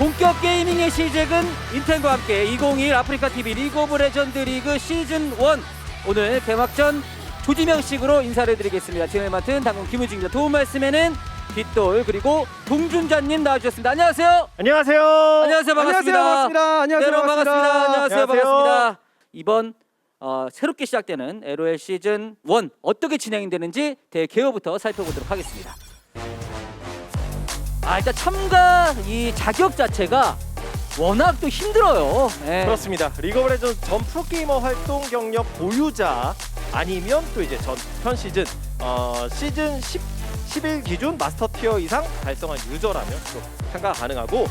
본격 게이밍의 시작은 인텐과 함께 2021 아프리카 TV 리그 오브 레전드 리그 시즌 1 오늘 개막전 조지명식으로 인사를 드리겠습니다. 진행을 맡은 당군 김우진입니다. 도움 말씀에는 빗돌 그리고 동준자님 나와주셨습니다. 안녕하세요. 안녕하세요. 안녕하세요. 반갑습니다. 반갑습니다. 네, 안녕하세요. 여러분 반갑습니다. 안녕하세요. 안녕하세요. 반갑습니다. 이번 어, 새롭게 시작되는 LOL 시즌 1 어떻게 진행되는지 대개요부터 살펴보도록 하겠습니다. 아 일단 참가 이 자격 자체가 워낙 또 힘들어요. 예. 그렇습니다. 리그 오브 레전드 전 프로게이머 활동 경력 보유자 아니면 또 이제 전편 시즌 어, 시즌 10 11 기준 마스터 티어 이상 달성한 유저라면 또 참가 가능하고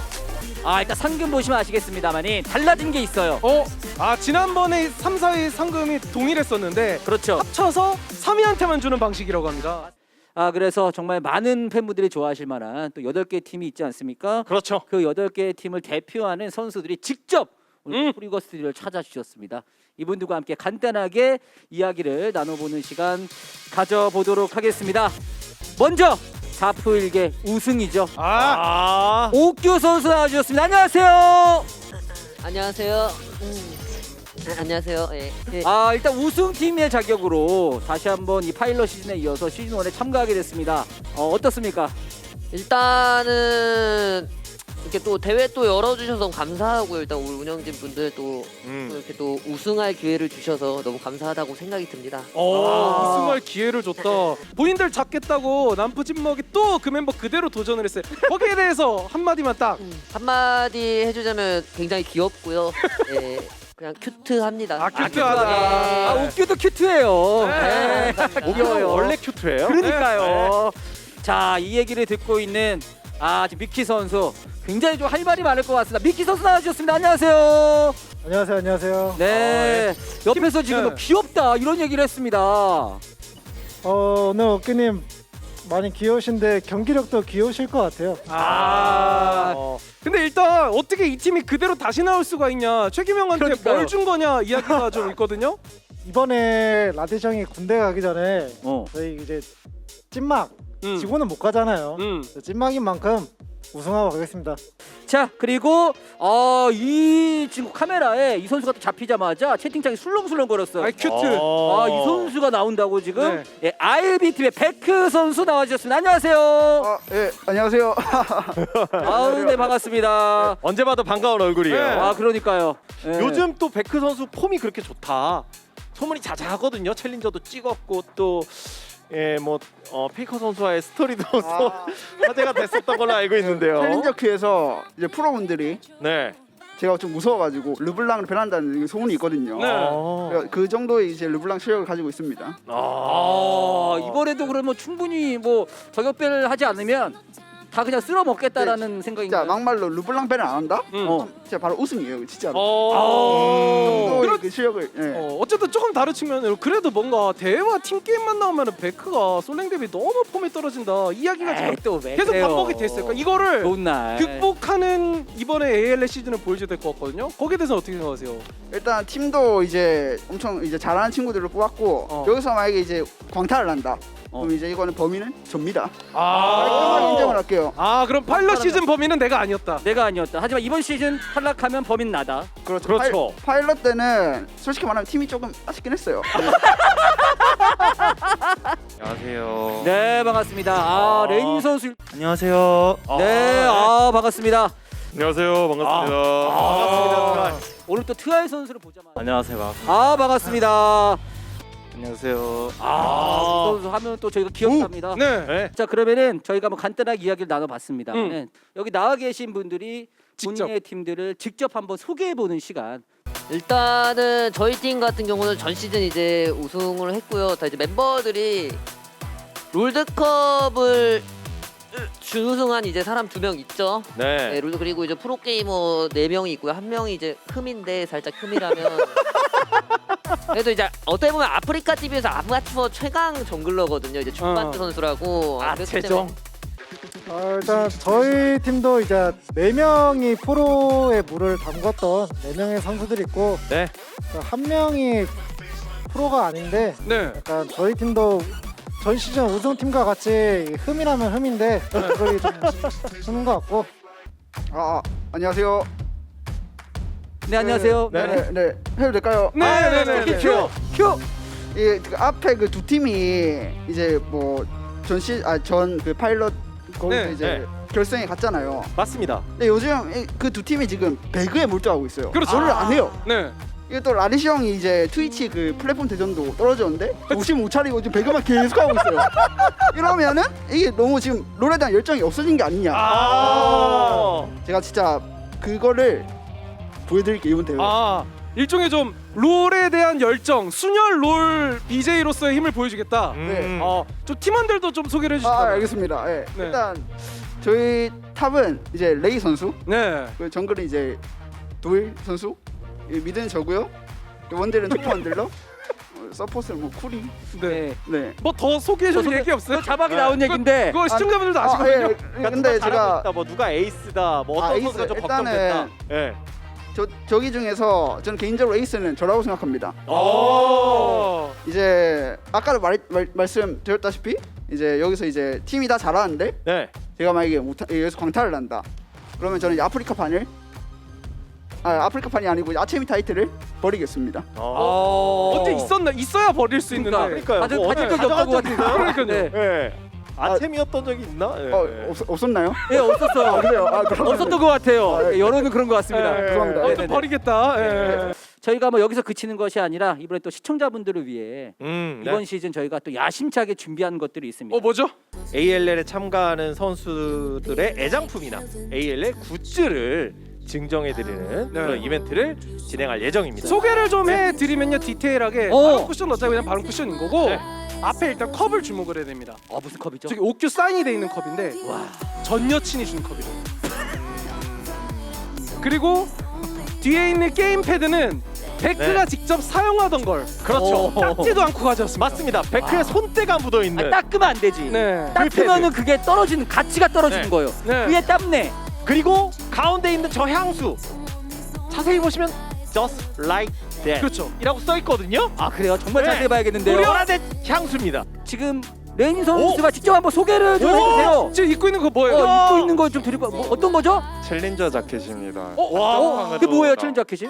아 일단 상금 보시면 아시겠습니다만이 달라진 게 있어요. 어, 아 지난번에 3, 4위 상금이 동일했었는데 그렇죠. 합쳐서 3위한테만 주는 방식이라고 합니다. 아 그래서 정말 많은 팬분들이 좋아하실 만한 또 8개 팀이 있지 않습니까? 그렇죠. 그 여덟 개의 팀을 대표하는 선수들이 직접 오늘 음. 프리거 스튜디오를 찾아주셨습니다. 이분들과 함께 간단하게 이야기를 나눠보는 시간 가져보도록 하겠습니다. 먼저 4프 1개 우승이죠. 아, 아, 옥규 선수 나와주셨습니다. 안녕하세요. 안녕하세요. 음. 네, 안녕하세요. 예. 예. 아 일단 우승팀의 자격으로 다시 한번 이 파일럿 시즌에 이어서 시즌 1에 참가하게 됐습니다. 어, 어떻습니까? 일단은 이렇게 또 대회 또 열어주셔서 감사하고요. 일단 우리 운영진 분들 또, 또 음. 이렇게 또 우승할 기회를 주셔서 너무 감사하다고 생각이 듭니다. 어, 아. 우승할 기회를 줬다. 본인들 잡겠다고 남부 찐먹이 또 그 멤버 그대로 도전을 했어요. 거기에 대해서 한 마디만 딱. 한마디 해주자면 굉장히 귀엽고요. 예. 그냥 큐트합니다. 아, 큐트하다. 아 옥규도 큐트해요. 네. 네. 오기요 원래 큐트예요. 그러니까요. 자, 이 얘기를 듣고 있는 아, 지금 미키 선수 굉장히 좀 할 말이 많을 것 같습니다. 미키 선수 나와주셨습니다. 안녕하세요. 안녕하세요, 안녕하세요. 네, 옆에서 지금 네. 너 귀엽다 이런 얘기를 했습니다. 어, 오늘 어깨님 많이 귀여우신데 경기력도 귀여우실 것 같아요. 아, 어, 근데 일단 어떻게 이 팀이 그대로 다시 나올 수가 있냐? 최기명한테. 뭘 준 거냐 이야기가 좀 있거든요. 이번에 라데정이 군대 가기 전에 어. 저희 이제 찐막 음. 지고는 못 가잖아요. 음. 찐막인 만큼 우승하고 가겠습니다. 자, 그리고 어, 이 지금 카메라에 이 선수가 또 잡히자마자 채팅창이 술렁술렁거렸어요. 아, 큐트. 어. 아, 이 선수가 나온다고 지금 네. 예, RB 팀의 베크 선수 나와주셨습니다. 안녕하세요. 아, 예, 안녕하세요. 아우, 네 반갑습니다. 언제 봐도 반가운 얼굴이에요. 네. 아, 그러니까요. 예. 요즘 또 베크 선수 폼이 그렇게 좋다. 소문이 자자하거든요. 챌린저도 찍었고 또 예, 뭐 어, 페이커 선수와의 스토리도 아, 화제가 됐었던 걸로 알고 있는데요. 챌린저 큐에서 이제 프로분들이 네. 제가 좀 무서워가지고 르블랑을 변한다는 소문이 있거든요. 네. 어. 그러니까 그 정도의 이제 르블랑 실력을 가지고 있습니다. 아, 이번에도 그러면 충분히 뭐 저격배를 하지 않으면 다 그냥 쓸어 먹겠다라는 진짜 생각인가요? 막말로 르블랑 배를 안 한다? 음. 어. 진짜 바로 우승이에요, 진짜 로. 어. 정도의 그렇- 그 실력을. 예. 어, 어쨌든 조금 다른 측면으로 그래도 뭔가 대회와 팀 게임만 나오면 베크가 솔랭 대비 너무 폼이 떨어진다 이 이야기가 에이, 지금 또왜 계속 그래요? 반복이 됐어요. 그러니까 이거를 좋은 날. 극복하는 이번에 ALL 시즌을 보여줘야 될 것 같거든요. 거기에 대해서 어떻게 생각하세요? 일단 팀도 이제 엄청 이제 잘하는 친구들을 뽑았고 어. 여기서 만약에 이제 광탈을 한다. 어. 그럼 이제 이거는 범인은 접니다. 깔끔하게 인정을 할게요. 아 그럼 파일럿 시즌 범인은 내가 아니었다. 내가 아니었다. 하지만 이번 시즌 탈락하면 범인 나다. 그렇죠. 그렇죠. 파일, 럿 때는 솔직히 말하면 팀이 조금 아쉽긴 했어요. 안녕하세요. 네, 반갑습니다. 아, 레인 선수. 안녕하세요. 네, 아, 반갑습니다. 안녕하세요. 반갑습니다. 반갑습니다. 오늘 또 트아이 선수를 보자마자 안녕하세요. 반갑습니다. 아, 반갑습니다. 안녕하세요. 아, 이 선수 하면 또 저희가 기억납니다. 네. 네. 자, 그러면은 저희가 한번 간단하게 이야기를 나눠봤습니다. 음. 네, 여기 나와 계신 분들이 직접. 본인의 팀들을 직접 한번 소개해보는 시간. 일단은 저희 팀 같은 경우는 전 시즌 이제 우승을 했고요. 다 이제 멤버들이 롤드컵을 준우승한 이제 사람 두 명 있죠. 네, 네. 그리고 이제 프로 게이머 네 명이 있고요. 한 명이 이제 흠인데 살짝 흠이라면 그래도 이제 어떻게 보면 아프리카 TV에서 아마추어 최강 정글러거든요. 이제 중반트 어. 선수라고 아, 그렇기 최종. 때문에 어, 일단 저희 팀도 이제 네 명이 프로의 물을 담궜던 네 명의 선수들이 있고 네. 한 명이 프로가 아닌데 네. 약간 저희 팀도 전 시즌 우승팀과 같이 흠이라면 흠인데 그걸 좀 쓰는 것 같고 아, 아, 안녕하세요. 네 안녕하세요. 네. 네, 네. 해도 될까요? 네, 네, 네, 네. 큐 큐. 이 그 앞에 그 두 팀이 이제 뭐 전시 아 전 그 파일럿 거기서 네, 이제 네. 결승에 갔잖아요. 맞습니다. 근데 요즘 그 두 팀이 지금 배그에 몰두하고 있어요. 그렇죠. 저를 안 해요. 네. 이게 또 라리시 형이 이제 트위치 그 플랫폼 대전도 떨어졌는데 정신 못 차리고 지금 배그만 계속 하고 있어요. 이러면은 이게 너무 지금 롤에 대한 열정이 없어진 게 아니냐. 아. 제가 진짜 그거를 보여드릴게요 이번 대회. 아 일종의 좀 롤에 대한 열정, 순혈 롤 BJ로서의 힘을 보여주겠다. 음. 어, 좀 팀원들도 좀 소개를 아, 해주시죠. 알겠습니다. 예. 네. 일단 저희 탑은 이제 레이 선수, 네. 그 정글은 이제 도일 선수, 이 미드는 저고요. 그 원딜은 초코 원딜러, 어, 서포트는 뭐 쿠리. 네. 네. 네. 뭐더 소개해줄 더 소개- 얘기 없어요? 그 자막이 나온 얘긴데 그거 시청자분들도 아, 아시거든요. 예. 그러니까 근데 누가 잘하고 제가 있다, 뭐 누가 에이스다, 뭐 어떤 아, 선수가 에이스. 좀 일단은 걱정됐다. 예. 저 저기 중에서 저는 개인적으로 에이스는 저라고 생각합니다. 오. 어. 이제 아까도 말, 말 말씀드렸다시피 이제 여기서 이제 팀이 다 잘하는데 네. 제가 만약에 못 여기서 광탈을 난다. 그러면 저는 이 아프리카 판을 아 아프리카 판이 아니고 아체미 타이틀을 버리겠습니다. 어. 언제 있었나? 있어야 버릴 수 있는데. 그러니까요. 가질 뭐 가질 적이 가져간 같은데. 그러니까요. 네. 예. 아템이었던 적이 있나? 예. 어 없, 없었나요? 예 없었어요. 아, 그래요? 아, 그럼- 없었던 것 같아요. 아, 네. 예, 여론은 그런 것 같습니다. 예, 죄송합니다. 어, 좀 네네네. 버리겠다. 예. 저희가 뭐 여기서 그치는 것이 아니라 이번에 또 시청자분들을 위해 음, 네. 이번 시즌 저희가 또 야심차게 준비한 것들이 있습니다. 어 뭐죠? ALL에 참가하는 선수들의 애장품이나 ALL 굿즈를 증정해드리는 네. 그런 이벤트를 진행할 예정입니다. 소개를 좀 해드리면요 디테일하게 어. 발음 쿠션 어차피 그냥 발음 쿠션인 거고 네. 앞에 일단 컵을 주목을 해야 됩니다. 어 무슨 컵이죠? 저기 옥규 사인이 돼 있는 컵인데 전 여친이 준 컵이래요. 그리고 뒤에 있는 게임 패드는 베크가 직접 사용하던 걸 그렇죠. 닦지도 않고 가져왔습니다. 맞습니다. 베크에 와. 손때가 묻어 있는. 아, 닦으면 안 되지. 네. 닦으면은 그게 떨어지는 가치가 떨어지는 네. 거예요. 네. 그게 땀내. 그리고 가운데 있는 저 향수. 자세히 보시면 just like that. 그렇죠. 이라고 써 있거든요. 아 그래요? 정말 네. 자세히 봐야겠는데요. 우리나라 향수입니다. 지금 레인 선수가 직접 한번 소개를 좀 오! 해주세요. 지금 입고 있는 거 뭐예요? 어, 입고 있는 거 좀 드리고 뭐, 어떤 거죠? 챌린저 자켓입니다. 어? 와. 어, 그게 뭐예요, 챌린저 자켓이?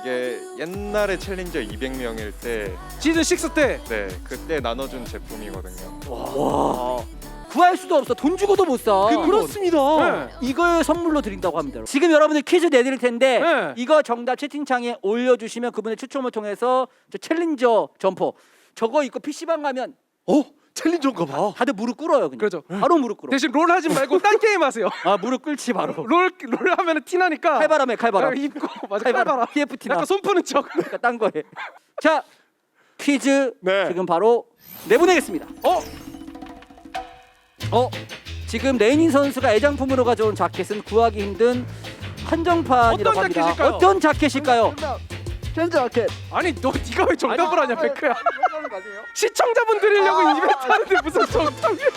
이게 옛날에 챌린저 200명일 때, 시즌 6 때. 네 그때 나눠준 제품이거든요. 와. 구할 수도 없어. 돈 주고도 못 사. 그- 그렇습니다. 네. 이걸 선물로 드린다고 합니다. 지금 여러분들 퀴즈 내드릴 텐데 네. 이거 정답 채팅창에 올려주시면 그분의 추첨을 통해서 저 챌린저 점퍼 저거 입고 PC방 가면 어? 챌린저인가 봐. 다들 무릎 꿇어요 그냥. 그렇죠. 바로 무릎 꿇어. 대신 롤 하지 말고 딴 게임 하세요. 아 무릎 꿇지 바로. 롤 롤 하면은 티 나니까. 칼바람에 칼바람. 아, 입고 맞아 칼바람. 칼바람. TFT 나. 약간 손 푸는 척. 그러니까 딴 거에. 자 퀴즈 네. 지금 바로 내보내겠습니다. 어? 어 지금 레이닝 선수가 애장품으로 가져온 자켓은 구하기 힘든 한정판이라고 어떤 합니다. 자켓일까요? 어떤 자켓일까요? 정답. 자켓. 아니 너 네가 왜 정답을 하냐 베크야. 그런 거 아니에요? 시청자분 드리려고 이벤트 하는데 무슨 정답이야?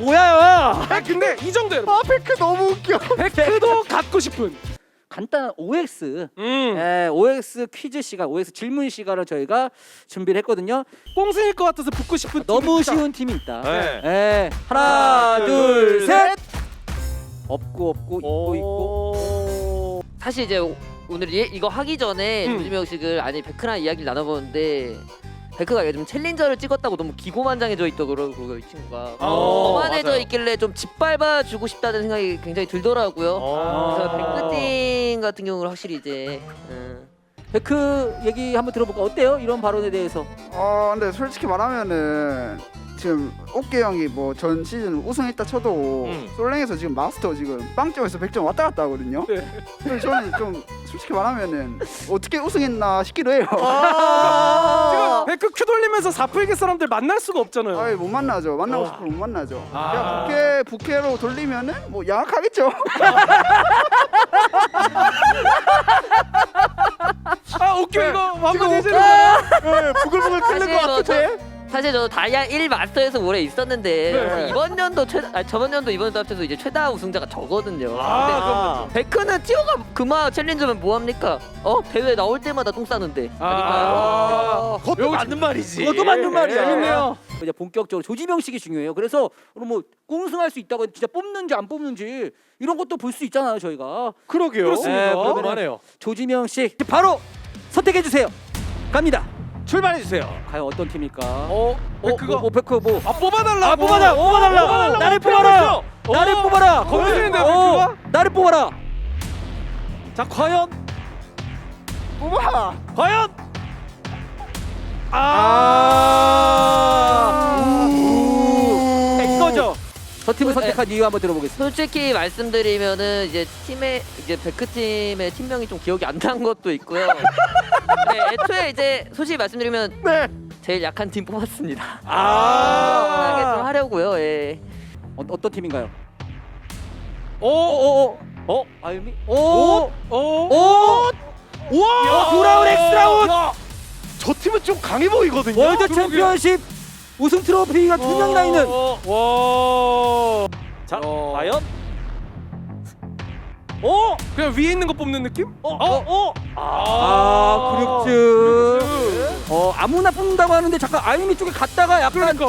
뭐야? 아 근데 이 정도 여러분. 아 베크 너무 웃겨. 베크도 갖고 싶은. 간단한 OX 음. 예, OX 퀴즈 시간, OX 질문 시간을 저희가 준비를 했거든요. 꽁승일 것 같아서 붙고 싶은. 너무 팀이 쉬운 팀이 있다. 네. 예, 하나, 하나, 둘, 둘, 셋. 없고 없고 있고 있고. 오. 사실 이제 오- 오늘 이, 이거 하기 전에 음. 조지명 식을 아니 베크랑 이야기를 나눠보는데 베크가 요즘 챌린저를 찍었다고 너무 기고만장해져 있더라고요 이 친구가 어, 거만해져 맞아요. 있길래 좀 짓밟아 주고 싶다는 생각이 굉장히 들더라고요. 어. 그래서 베크팀 같은 경우는 확실히 이제 음, 베크 얘기 한번 들어볼까? 어때요? 이런 발언에 대해서. 어 근데 솔직히 말하면은 지금 옥계 형이 뭐 전 시즌 우승했다 쳐도 음. 솔랭에서 지금 마스터 지금 빵점에서 100점 왔다 갔다 하거든요. 네. 그래서 저는 좀 솔직히 말하면은 어떻게 우승했나 싶기도 해요. 지금 베크 큐 돌리면서 사풀계 사람들 만날 수가 없잖아요. 아이 못 만나죠. 만나고 어. 싶으면 못 만나죠. 아. 그냥 부캐 부캐로 돌리면은 뭐 양악하겠죠. 아 옥규 이거 한번 해주는 네, 부글부글 끓는 것뭐 같은데. 저, 사실 저 다이아 1 마스터에서 오래 있었는데 네. 이번 연도 최 아, 저번 연도 이번 연도 합쳐서 이제 최다 우승자가 저거든요. 아, 근데 베크는 티오가 그마 챌린저면 뭐 합니까? 어 대회 나올 때마다 똥 싸는데. 아. 아닌가요? 그것도 맞는 말이지. 그것도 맞는 말이야. 재밌네요. 이제 본격적으로 조지명식이 중요해요. 그래서 오늘 뭐 꽁승할 수 있다고 진짜 뽑는지 안 뽑는지 이런 것도 볼 수 있잖아요, 저희가. 그러게요. 그렇습니다. 네, 그러면은 그러네요. 조지명식 바로 선택해 주세요. 갑니다. 출발해 주세요. 과연 어떤 팀일까? 어, 어, 그거 뭐, 베크 뭐? 아 뽑아달라. 아 뽑아라, 뽑아달라. 뽑아달라고 나를 표현을 뽑아라. 나를 어, 뽑아라. 거기는데 어, 베크가? 나를 뽑아라. 자, 과연 뽑아. 과연 아, 저 팀을 네. 선택한 이유 한번 들어보겠습니다. 솔직히 말씀드리면은 이제 팀의 이제 베크 팀의 팀명이 좀 기억이 안 난 것도 있고요. 네, 애초에 이제 솔직히 말씀드리면 네. 제일 약한 팀 뽑았습니다. 편하게 아. 좀 하려고요. 예. 어, 어떤 팀인가요? 오, 오, 오. 어? 아유미? 오, 오, 오, 오, 우와! 돌아온 엑스라운! 야, 저 팀은 좀 강해 보이거든요. 월드 챔피언십 우승 트로피가 두 명이나 있는. 와. 자, 어. 과연? 오! 그냥 위에 있는 거 뽑는 느낌? 어, 어, 어. 아, 구력즈. 어, 아무나 뽑는다고 하는데 잠깐 아유미 쪽에 갔다가 약간 그러니까.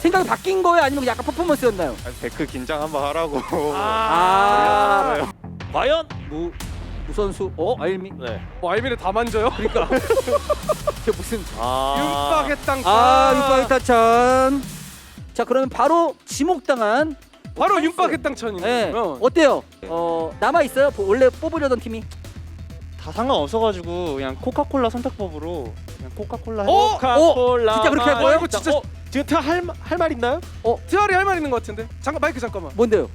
생각이 바뀐 거예요? 아니면 약간 퍼포먼스였나요? 아니, 데크 긴장 한번 하라고. 아, 과연? 무, 무선수, 어, 아유미. 네. 뭐 알미를 다 만져요? 그러니까. 이게 무슨. 아. 윤박의 땅. 아, 육박의 타천. 자, 그러면 바로 지목당한. 바로 윤박의 땅천이네. 네. 그러면. 어때요? 어, 남아있어요? 보- 원래 뽑으려던 팀이? 다 상관없어가지고 그냥 코카콜라 선택법으로 그냥 코카콜라 어? 코카콜라. 진짜 그렇게 할 거예요? 이거 진짜- 어, 지금 타 할할 있나요? 티아리 할 말 있는 것 같은데. 잠깐 마이크 잠깐만. 뭔데요?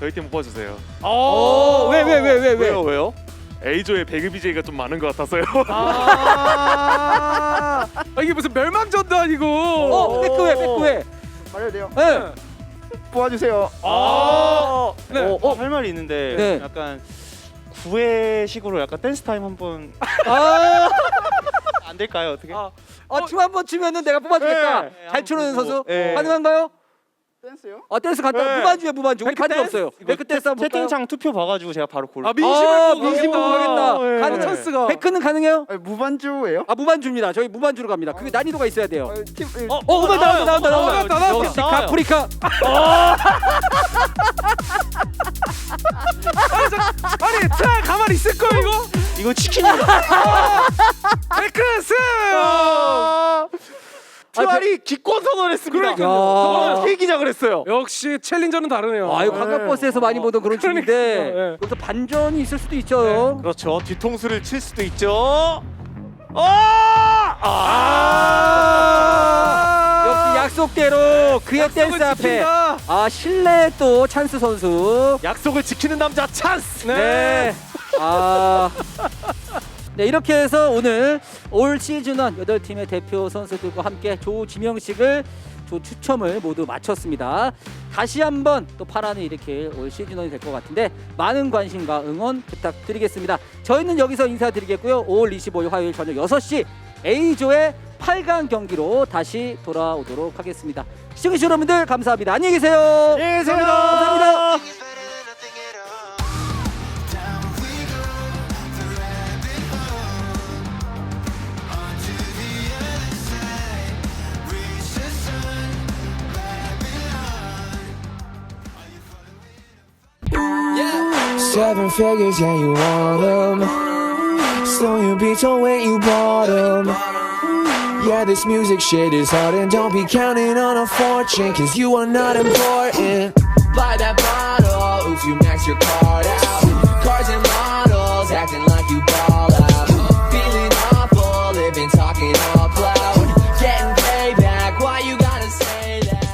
저희 팀 뽑아주세요. 어, 왜, 왜, 왜, 왜, 왜? 왜요, 왜요? A조에 배그 BJ가 좀 많은 것 같아서요. 아, 아, 이게 무슨 멸망전도 아니고. 어, 백구회, 백구회. 말해도 돼요. 네. 뽑아주세요. 아. 네. 어, 어, 할 말이 있는데 네. 약간 구애식으로 약간 댄스 타임 한번 아, 안 될까요 어떻게? 아, 아, 춤한번 추면은 내가 뽑아주겠다. 네, 잘 추는 한번 선수 네. 가능한가요? 댄스요? 아, 댄스 간다. 네. 무반주야, 무반주. 우리 백크 반주 댄스? 없어요. 백크 댄스 한번 볼까요? 채팅창 투표 봐가지고 제가 바로 골. 아 민심을 아, 민심 보고 가겠다. 네. 찬스가. 백크는 가능해요? 아니, 무반주예요? 아, 무반주입니다. 저희 무반주로 갑니다. 그게 난이도가 있어야 돼요. 어, 팀 어, 어, 음악 나온다, 나온다, 어, 나온다. 나왔다, 나왔다. 역시 카프리카. 아니 차 가만히 있을 거야 이거? 이거 치킨이야. 백크스. 투알이 기권 선언했습니다. 야. 저는 회기장을 했어요. 역시 챌린저는 다르네요. 아유, 관광버스에서 많이 보던 그런 팀인데 그러니까요, 예. 여기서 반전이 있을 수도 있죠. 그렇죠. 뒤통수를 칠 수도 있죠. 어! 아! 역시 약속대로 그의 약속을 댄스 앞에 지킨다. 아 신뢰 또 찬스 선수. 약속을 지키는 남자 찬스. 네. 아. 네 이렇게 해서 오늘 올 시즌1 8팀의 대표 선수들과 함께 조지명식을 조 추첨을 모두 마쳤습니다. 다시 한번 또 파란을 일으킬 올 시즌1이 될 것 같은데 많은 관심과 응원 부탁드리겠습니다. 저희는 여기서 인사드리겠고요. 5월 25일 화요일 저녁 6시 A조의 8강 경기로 다시 돌아오도록 하겠습니다. 시청해주신 여러분들 감사합니다. 안녕히 계세요. 안녕히 계세요. 감사합니다. Seven figures, yeah, you want them. So you beat on when you bought them. Yeah, this music shit is hard, and don't be counting on a fortune, cause you are not important. Buy that bottle if you max your card out. Cars and models acting like.